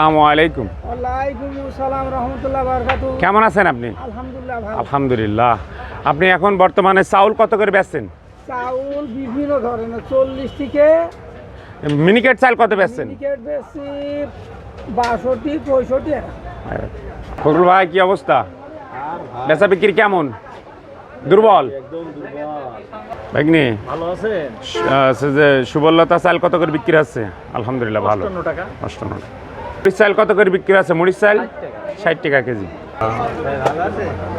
আসসালামু আলাইকুম। ওয়ালাইকুম আসসালাম রহমতুল্লাহ বারকাতু। কেমন আছেন আপনি? আলহামদুলিল্লাহ ভালো। আলহামদুলিল্লাহ। আপনি এখন বর্তমানে চাউল কত করে বেচছেন? চাউল বিভিন্ন ধরনের চল্লিশ থেকে মিনিকেট চাল কত বেচছেন? ফখরুল ভাই কি অবস্থা? বেচা বিক্রি কেমন? দুর্বল? ভাগ্নি? ভালো আছেন? যে সুবলতা চাল কত করে বিক্রি আছে আলহামদুলিল্লাহ ভালো। টাকা। অষ্টান্ন মরিচ চাল কত করে বিক্রি আছে? মরিচ চাল ষাট টাকা কেজি।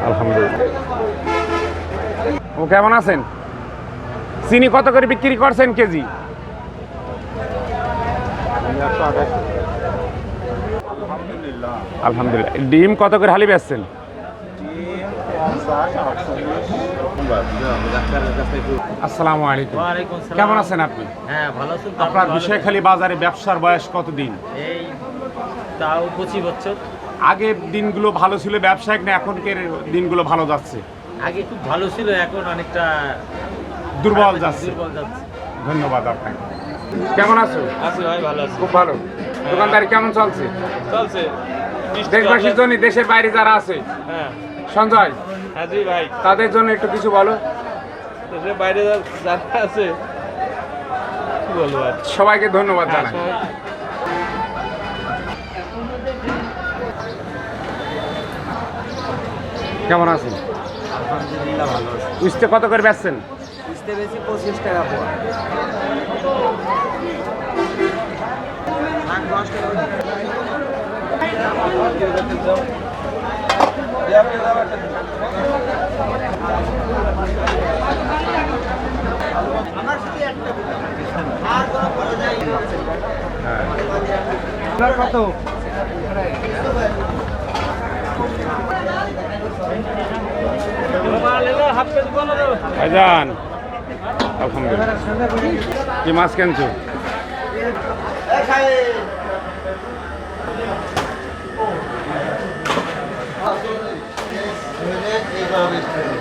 আলহামদুলিল্লাহ। ও কেমন আছেন? চিনি কত করে বিক্রি করছেন কেজি? আলহামদুলিল্লাহ। ডিম কত করে হালি বেচছেন? আসসালামু আলাইকুম। কেমন আছেন আপনি? হ্যাঁ ভালো আছেন আপনার ভালো বিষয় খালি বাজারে ব্যবসার বয়স কতদিন? এই তাও পঁচিশ বছর। আগে দিনগুলো ভালো ছিল ব্যবসায়িক না এখনকার দিনগুলো ভালো যাচ্ছে? আগে খুব ভালো ছিল এখন অনেকটা দুর্বল যাচ্ছে। দুর্বল যাচ্ছে। ধন্যবাদ আপনাকে। কেমন আছো? আছি ভাই ভালো আছি। খুব ভালো। দোকানদারি কেমন চলছে? চলছে। দেশবাসীর জন্য দেশের বাইরে যারা আছে। হ্যাঁ। সঞ্জয় হ্যাঁ জি ভাই। তাদের জন্য একটু কিছু বলো। দেশের বাইরে যারা আছে কি বলব সবাইকে ধন্যবাদ জানাই। কেমন আছেন? আলহামদুলিল্লাহ ভালো উস্তে কত করে বেচছেন? বুঝতে পেরেছি পঁচিশ টাকা পর। কত? ভাইজান আলহামদুলিল্লাহ। কি মাছ কেনছো? ভিডিও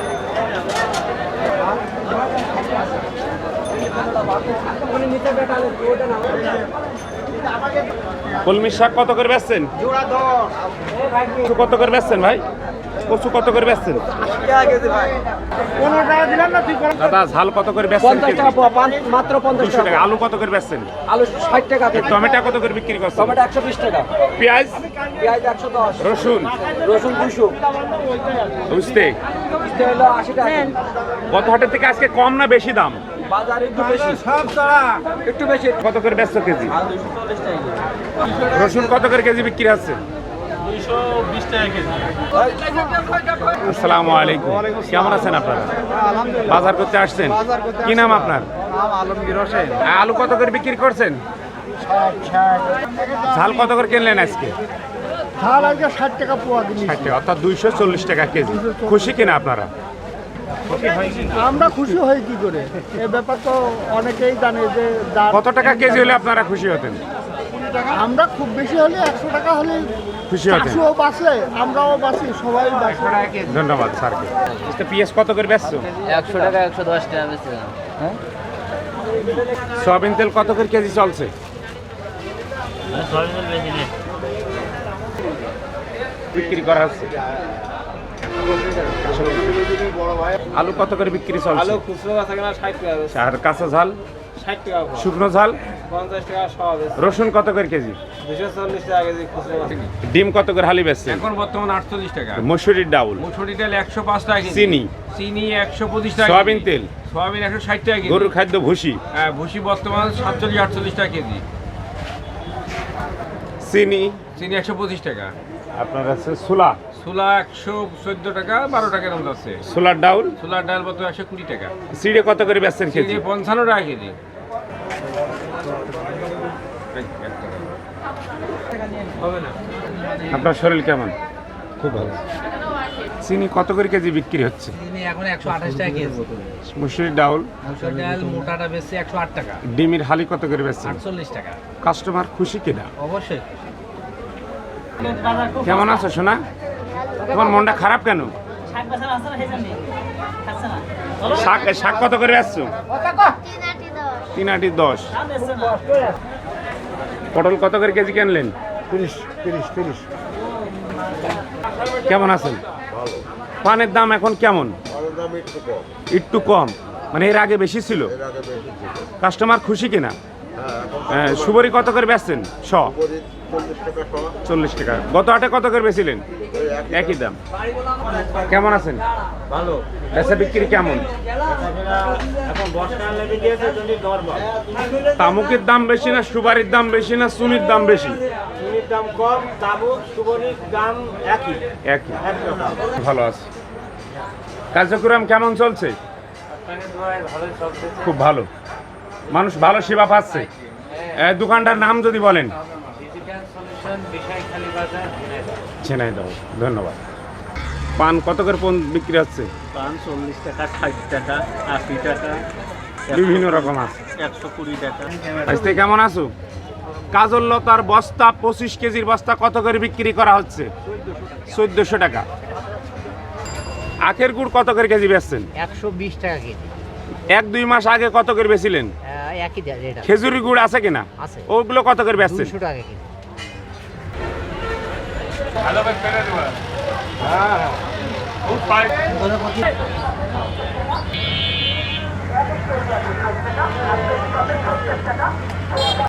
কলমি শাক কত করে বেচছেন? কচু কত করে বেচছেন ভাই? কচু কত করে বেচছেন? দাদা ঝাল কত করে বেচছেন টাকা পোয়া, মাত্র পঞ্চাশ টাকা। আলু কত করে বেচছেন? আলু ষাট টাকা টমেটো কত করে বিক্রি করছেন? টমেটো একশো বিশ টাকা। পেঁয়াজ? পেঁয়াজ একশো দশ। রসুন? রসুন দুশো বুঝতে? গত হাটের থেকে আজকে কম না বেশি দাম? বাজার একটু বেশি। সব একটু বেশি। কত করে ব্যস্ত কেজি? রসুন কত করে কেজি বিক্রি আছে দুইশো বিশ টাকা কেজি আসসালামু আলাইকুম। কেমন আছেন আপনারা? বাজার করতে আসছেন? কি নাম আপনার? আলমগীর হোসেন আলু কত করে বিক্রি করছেন? ঝাল কত করে কিনলেন আজকে? ঝাল আজকে ষাট টাকা পোয়া কিনি ষাট টাকা অর্থাৎ দুইশো চল্লিশ টাকা কেজি। খুশি কিনা আপনারা? আমরা খুশি হই কি করে? এ ব্যাপার তো অনেকেই জানে যে কত টাকা কেজি হলে আপনারা খুশি হতেন? আমরা খুব বেশি হলে একশো টাকা হলে খুশি হতেন চারশো বাঁচে আমরাও বাঁচি সবাই বাঁচি ধন্যবাদ স্যারকে আজকে পিএস কত করে ব্যস্ত একশো টাকা একশো দশ টাকা বেশি সয়াবিন তেল কত করে কেজি চলছে? বিক্রি করা হচ্ছে। আলু কত করে বিক্রি চলছে? আলু খুচরো আছে কিনা ষাট টাকা আর কাঁচা ঝাল। শুকনো ঝাল? পঞ্চাশ টাকা রসুন কত করে কেজি? টাকা ডিম কত করে হালি বেচছেন এখন বর্তমান আটচল্লিশ টাকা। মসুরির ডাউল। মুসুরি তেল একশো পাঁচ টাকা চিনি। চিনি একশো পঁচিশ টাকা সয়াবিন তেল। সয়াবিন একশো ষাট টাকা গরুর খাদ্য ভুসি। হ্যাঁ ভুসি বর্তমান সাতচল্লিশ আটচল্লিশ টাকা কেজি। চিনি। চিনি একশো পঁচিশ টাকা। আপনার আছে সুলা। ছোলা একশো চোদ্দ টাকা বারো টাকার মতো আছে সোলার ডাউল। ছোলার ডাল বর্তমান একশো কুড়ি টাকা। সিঁড়ে কত করে বেচছেন কেজি? পঞ্চান্ন টাকা কেজি হবে না আপনার শরীর কেমন? খুব ভালো। চিনি কত করে কেজি বিক্রি হচ্ছে? চিনি এখন একশো আঠাশ টাকা কেজি। মুসুরির ডাল মোটাটা বেশি একশো আট টাকা। ডিমের হালি কত করে আটচল্লিশ টাকা। কাস্টমার খুশি কিনা অবশ্যই কেমন আছো সোনা? তোমার মনটা খারাপ কেন? শাক শাক কত করে বেচছো তিন আটি দশ। পটল কত করে কেজি কিনলেন? তিরিশ তিরিশ তিরিশ কেমন আছেন? পানের দাম এখন কেমন? একটু কম। মানে এর আগে বেশি ছিল? কাস্টমার খুশি কিনা? হ্যাঁ, সুবরি কত করে বেচছেন? শ। চল্লিশ টাকা গত আটে কত করে বেছিলেন একই দাম। কেমন আছেন? ভালো। বেচা বিক্রি কেমন? তামুকের দাম বেশি না সুপারির দাম বেশি না সুনির দাম বেশি? চিনির দাম কম তাবুক সুবরির দাম একই। একই। ভালো আছে। কার্যক্রম কেমন চলছে? খুব ভালো। মানুষ ভালো সেবা পাচ্ছে। এ, দোকানটার নাম যদি বলেন। ছেনাই দাও ধন্যবাদ। পান কত করে পন বিক্রি হচ্ছে? পান চল্লিশ টাকা ষাট টাকা আশি টাকা বিভিন্ন রকম আছে। একশো কুড়ি টাকা। আজকে কেমন আছো? কাজল লতার বস্তা পঁচিশ কেজির বস্তা কত করে বিক্রি করা হচ্ছে? চোদ্দশো টাকা। আখের গুড় কত করে কেজি বেচছেন? একশো বিশ টাকা কেজি। এক দুই মাস আগে কত করে বেছিলেন আছে। খেজুরি গুড় আছে কিনা। ওগুলো কত করে বেচছেন? টাকা